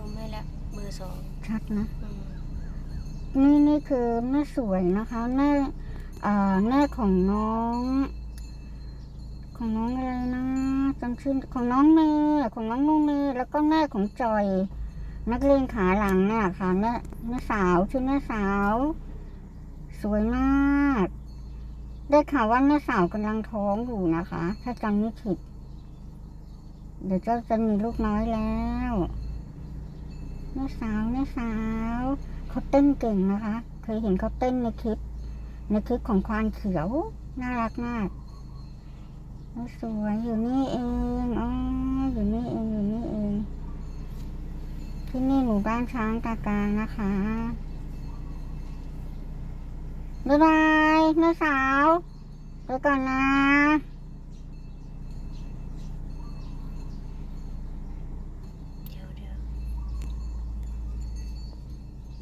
ซูมให้แล้วเบอร์สองชัดนะ อืมนี่นี่คือแม่สวยนะคะแม่เอ่อแม่ของน้อง ของน้องอะไรนะจำชื่อของน้องเมย์ของน้องนุ่งเมย์แล้วก็แม่ของจอย นักเรียนขาหลังเนี่ยค่ะแม่แม่สาวชื่อแม่สาว สวยมาก ได้ข่าวว่าแม่สาวกำลังท้องอยู่นะคะ ถ้าจำไม่ผิด เดี๋ยวเจ้าจะมีลูกน้อยแล้วแม่ สาวแม่สาวเขาเต้นเก่งนะคะ เคยเห็นเขาเต้นในคลิป ในคลิปของควานเขียว น่ารักมากสวยอยู่นี่เองอ๋ออยู่นี่เองอยู่นี่เองที่นี่หมู่บ้านช้างตากลางนะคะบ๊ายบายแม่สาวไปก่อนนะ